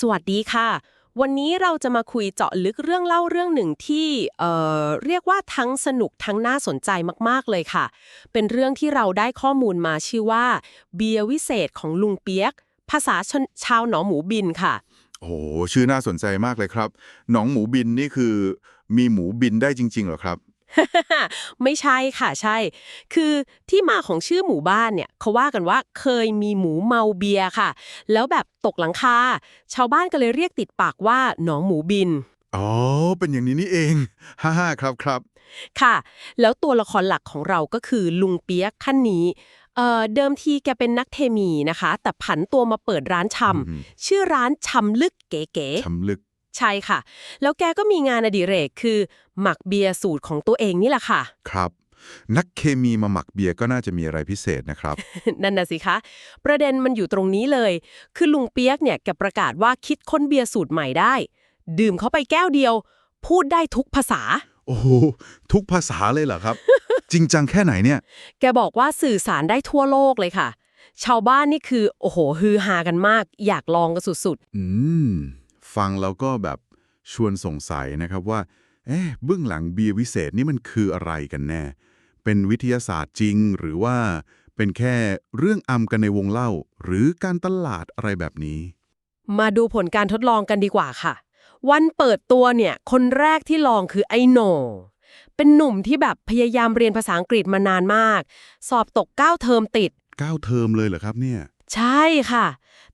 สวัสดีค่ะ วันนี้เราจะมาคุยเจาะลึกเรื่องเล่าเรื่องหนึ่งที่เอ่อเรียกว่าทั้งสนุกทั้งน่าสนใจมากๆเลยค่ะ เป็นเรื่องที่เราได้ข้อมูลมาชื่อว่า เบียร์วิเศษของลุงเปียก ภาษาชนชาวหนองหมูบินค่ะ โอ้โหชื่อน่าสนใจมากเลยครับ หนองหมูบินนี่คือ มีหมูบินได้จริงๆเหรอครับ ไม่ใช่ค่ะใช่ คือที่มาของชื่อหมู่บ้านเนี่ยเขาว่ากันว่าเคยมีหมูเมาเบียร์ค่ะ แล้วแบบตกหลังคาชาวบ้านก็เลยเรียกติดปากว่าหนองหมูบิน อ๋อ เป็นอย่างนี้นี่เอง ฮ่าฮ่าครับครับ ค่ะ แล้วตัวละครหลักของเราก็คือลุงเปียกขั้นนี้เอ่อเดิมทีแกเป็นนักเทมีนะคะ แต่ผันตัวมาเปิดร้านชอืมำชื่อร้านชำลึกเก๋ชำลึกๆ ใช่ค่ะ แล้วแกก็มีงานอดิเรกคือ หมักเบียร์สูตรของตัวเองนี่แหละค่ะ ครับ นักเคมีมาหมักเบียร์ก็น่าจะมีอะไรพิเศษนะครับ นั่นน่ะสิคะ ประเด็นมันอยู่ตรงนี้เลย คือลุงเปียกเนี่ยแกประกาศว่าคิดค้นเบียร์สูตรใหม่ได้ ดื่มเข้าไปแก้วเดียว พูดได้ทุกภาษา โอ้โหทุกภาษาเลยเหรอครับ จริงจังแค่ไหนเนี่ย แกบอกว่าสื่อสารได้ทั่วโลกเลยค่ะ ชาวบ้านนี่คือ โอ้โหฮือฮากันมาก อยากลองกันสุดอืม ฟังแล้วก็แบบชวนสงสัยนะครับว่า เอ๊ะเบื้องหลังเบียร์วิเศษนี่มันคืออะไรกันแน่ เป็นวิทยาศาสตร์จริงหรือว่าเป็นแค่เรื่องอำกันในวงเล่า หรือการตลาดอะไรแบบนี้ๆมาดูผลการทดลองกันดีกว่าค่ะ วันเปิดตัวเนี่ย คนแรกที่ลองคือไอโหนเป็นหนุ่มที่แบบพยายามเรียนภาษาอังกฤษมานานมาก สอบตก 9 เทอมติดก้าวเทอมเลยเหรอครับเนี่ย ใช่ค่ะ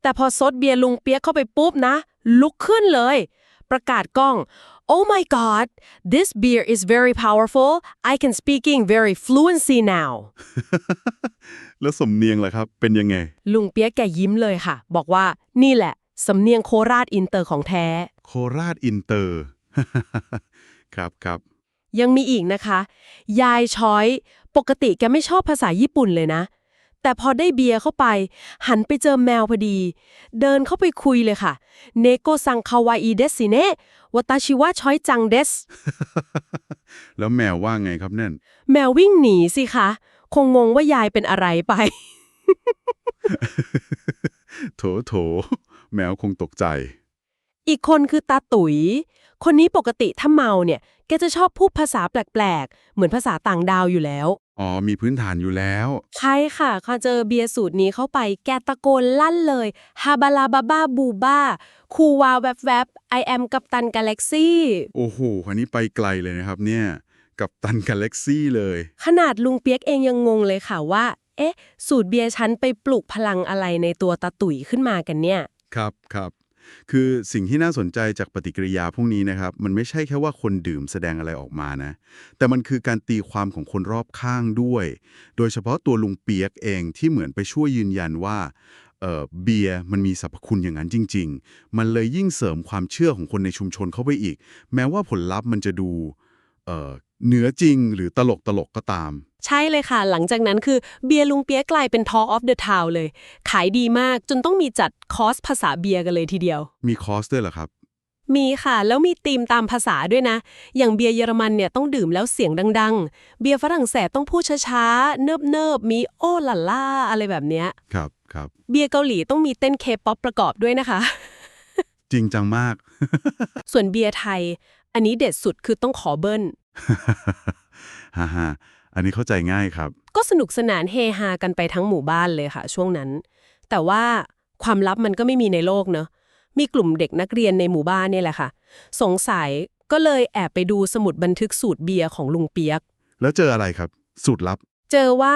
แต่พอซดเบียร์ลุงเปียกเข้าไปปุ๊บนะ ลุกขึ้นเลย ประกาศกล้อง Oh my god this beer is very powerful I can speaking very fluency now แล้วสำเนียงล่ะครับ เป็นยังไง ลุงเปียกแกยิ้มเลยค่ะ บอกว่านี่แหละ สำเนียงโคราชอินเตอร์ของแท้ โคราชอินเตอร์ ครับครับ ยังมีอีกนะคะ ยายช้อย ปกติแกไม่ชอบภาษาญี่ปุ่นเลยนะ แต่พอได้เบียร์เข้าไป หันไปเจอแมวพอดี เดินเข้าไปคุยเลยค่ะ เนโกซังคาวาอิเดสิเนะวตาชิวะช้อยจังเดส แล้วแมวว่าไงครับนั่น แมววิ่งหนีสิคะ คงงงว่ายายเป็นอะไรไป โถโถ แมวคงตกใจ อีกคนคือตาตุ๋ย คนนี้ปกติถ้าเมาเนี่ย แกจะชอบพูดภาษาแปลกๆ เหมือนภาษาต่างดาวอยู่แล้ว อ๋อ มีพื้นฐานอยู่แล้ว ใช่ค่ะพอเจอเบียร์สูตรนี้เข้าไปแกตะโกนลั่นเลยฮาบาลาบาบ้าบูบ้าคูวาวแวบแวบ I am กัปตันกาแล็กซี่โอ้โห อันนี้ไปไกลเลยนะครับเนี่ย กับตันกาแล็กซี่เลย ขนาดลุงเปียกเองยังงงเลยค่ะว่า เอ๊ะ สูตรเบียร์ฉันไปปลุกพลังอะไรในตัวตาตุ๋ยขึ้นมากันเนี่ย ครับครับ คือสิ่งที่น่าสนใจจากปฏิกิริยาพวกนี้นะครับ มันไม่ใช่แค่ว่าคนดื่มแสดงอะไรออกมานะ แต่มันคือการตีความของคนรอบข้างด้วย โดยเฉพาะตัวลุงเปียกเองที่เหมือนไปช่วยยืนยันว่าเอ่อเบียร์มันมีสรรพคุณอย่างนั้นจริง ๆ มันเลยยิ่งเสริมความเชื่อของคนในชุมชนเข้าไปอีก แม้ว่าผลลัพธ์มันจะดู เอ่อเหนือจริงหรือตลกตลกๆก็ตาม ใช่เลยค่ะ หลังจากนั้นคือเบียร์ลุงเปียกกลายเป็น Talk of the Town เลย ขายดีมากจนต้องมีจัดคอร์สภาษาเบียร์กันเลยทีเดียว มีคอสด้วยเหรอครับ มีค่ะ แล้วมีธีมตามภาษาด้วยนะ อย่างเบียร์เยอรมันเนี่ยต้องดื่มแล้วเสียงดัง ๆ เบียร์ฝรั่งเศสต้องพูดช้าๆ เนิบๆ มีโอ้ล่าล่าอะไรแบบเนี้ย ครับครับ เบียร์เกาหลีต้องมีเต้นเคป๊อปประกอบด้วยนะคะ จริงจังมาก ส่วนเบียร์ไทย อันนี้เด็ดสุดคือต้องขอเบิ้ล ฮ่าฮ่าอันนี้เข้าใจง่ายครับ ก็สนุกสนานเฮฮากันไปทั้งหมู่บ้านเลยค่ะ ช่วงนั้น แต่ว่าความลับมันก็ไม่มีในโลกเนอะมีกลุ่มเด็กนักเรียนในหมู่บ้านเนี่ยแหละค่ะ สงสัยก็เลยแอบไปดูสมุดบันทึกสูตรเบียร์ของลุงเปียก แล้วเจออะไรครับ สูตรลับ เจอว่า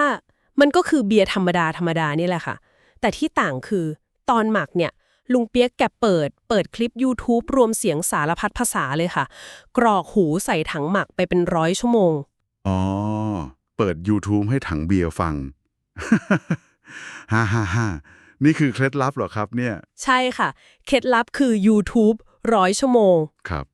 มันก็คือเบียร์ธรรมดาธรรมดานี่แหละค่ะ แต่ที่ต่างคือตอนหมักเนี่ย ลุงเปียกแกเปิด เปิดคลิป YouTube รวมเสียงสารพัดภาษาเลยค่ะ กรอกหูใส่ถังหมักไปเป็นร้อยชั่วโมง อ๋อ เปิด YouTube ให้ถังเบียร์ฟัง ฮ่าฮ่าฮ่านี่คือเคล็ดลับเหรอครับเนี่ย ใช่ค่ะ เคล็ดลับคือ YouTube ร้อยชั่วโมง ครับ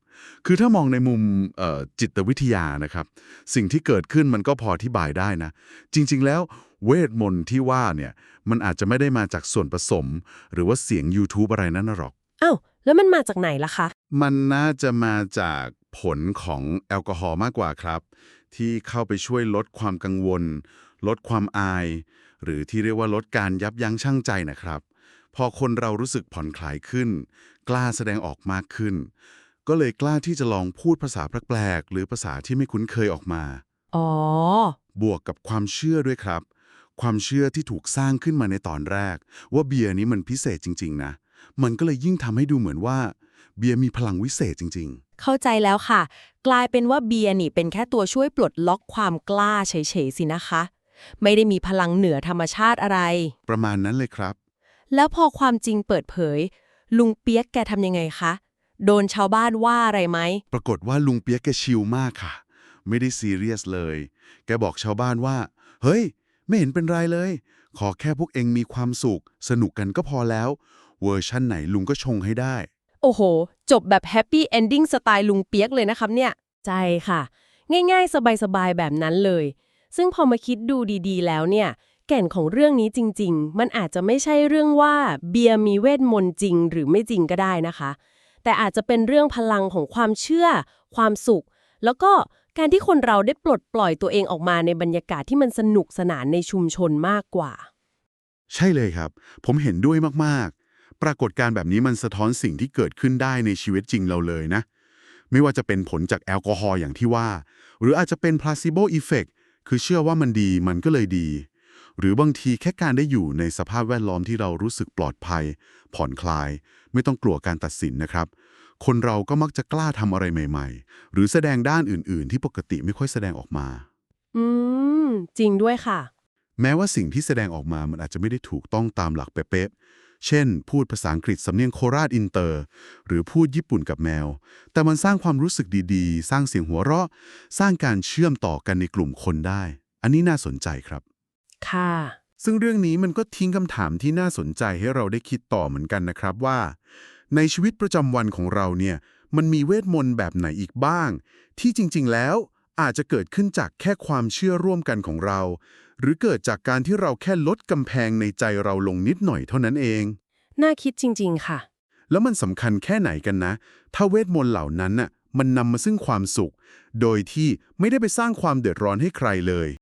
คือถ้ามองในมุมเอ่อจิตวิทยานะครับ สิ่งที่เกิดขึ้นมันก็พออธิบายได้นะ จริง ๆ แล้ว เวทมนต์ที่ว่าเนี่ย มันอาจจะไม่ได้มาจากส่วนผสม หรือว่าเสียง YouTube อะไรนั่นนะหรอก อ้าวแล้วมันมาจากไหนล่ะคะ มันน่าจะมาจากผลของแอลกอฮอล์มากกว่าครับ ที่เข้าไปช่วยลดความกังวล ลดความอาย หรือที่เรียกว่าลดการยับยั้งชั่งใจนะครับ พอคนเรารู้สึกผ่อนคลายขึ้น กล้าแสดงออกมากขึ้น ก็เลยกล้าที่จะลองพูดภาษาแปลกๆหรือภาษาที่ไม่คุ้นเคยออกมา อ๋อ บวกกับความเชื่อด้วยครับ ความเชื่อที่ถูกสร้างขึ้นมาในตอนแรก ว่าเบียร์นี้มันพิเศษจริง ๆ นะ มันก็เลยยิ่งทำให้ดูเหมือนว่า เบียร์มีพลังวิเศษจริงเข้าใจแล้วค่ะ กลายเป็นว่าเบียร์นี่เป็นแค่ตัวช่วยปลดล็อกความกล้าเฉยๆสินะคะ ไม่ได้มีพลังเหนือธรรมชาติอะไรๆประมาณนั้นเลยครับ แล้วพอความจริงเปิดเผย ลุงเปียกแกทำยังไงคะ โดนชาวบ้านว่าอะไรไหม ปรากฏว่าลุงเปียกแกชิลมากค่ะ ไม่ได้ซีเรียสเลย แกบอกชาวบ้านว่า เฮ้ย ไม่เห็นเป็นไรเลย ขอแค่พวกเองมีความสุข สนุกกันก็พอแล้ว เวอร์ชั่นไหนลุงก็ชงให้ได้ โอ้โห จบแบบแฮปปี้เอนดิ้งสไตล์ลุงเปียกเลยนะครับเนี่ยใจค่ะ ง่ายๆ สบายๆ แบบนั้นเลย ซึ่งพอมาคิดดูดีๆ แล้วเนี่ย แก่นของเรื่องนี้จริง ๆ มันอาจจะไม่ใช่เรื่องว่าเบียร์มีเวทมนต์จริงหรือไม่จริงก็ได้นะคะ แต่อาจจะเป็นเรื่องพลังของความเชื่อ ความสุข แล้วก็ การที่คนเราได้ปลดปล่อยตัวเองออกมาในบรรยากาศที่มันสนุกสนานในชุมชนมากกว่า ใช่เลยครับ ผมเห็นด้วยมากๆ ปรากฏการณ์แบบนี้มันสะท้อนสิ่งที่เกิดขึ้นได้ในชีวิตจริงเราเลยนะ ไม่ว่าจะเป็นผลจากแอลกอฮอล์อย่างที่ว่า หรืออาจจะเป็น placebo effect คือเชื่อว่ามันดีมันก็เลยดี หรือบางทีแค่การได้อยู่ในสภาพแวดล้อมที่เรารู้สึกปลอดภัย ผ่อนคลาย ไม่ต้องกลัวการตัดสินนะครับ คนเราก็มักจะกล้าทำอะไรใหม่ ๆ หรือแสดงด้านอื่น ๆ ที่ปกติไม่ค่อยแสดงออกมา อืม จริงด้วยค่ะ แม้ว่าสิ่งที่แสดงออกมามันอาจจะไม่ได้ถูกต้องตามหลักเป๊ะๆเช่น พูดภาษาอังกฤษสำเนียงโคราชอินเตอร์ หรือพูดญี่ปุ่นกับแมว แต่มันสร้างความรู้สึกดีๆ สร้างเสียงหัวเราะ สร้างการเชื่อมต่อกันในกลุ่มคนได้ อันนี้น่าสนใจครับ ค่ะ ซึ่งเรื่องนี้มันก็ทิ้งคำถามที่น่าสนใจให้เราได้คิดต่อเหมือนกันนะครับว่า ในชีวิตประจำวันของเราเนี่ยมันมีเวทมนต์แบบไหนอีกบ้าง ที่จริง ๆ แล้วอาจจะเกิดขึ้นจากแค่ความเชื่อร่วมกันของเรา หรือเกิดจากการที่เราแค่ลดกำแพงในใจเราลงนิดหน่อยเท่านั้นเอง น่าคิดจริง ๆ ค่ะ แล้วมันสำคัญแค่ไหนกันนะ ถ้าเวทมนต์เหล่านั้นน่ะมันนำมาซึ่งความสุข โดยที่ไม่ได้ไปสร้างความเดือดร้อนให้ใครเลย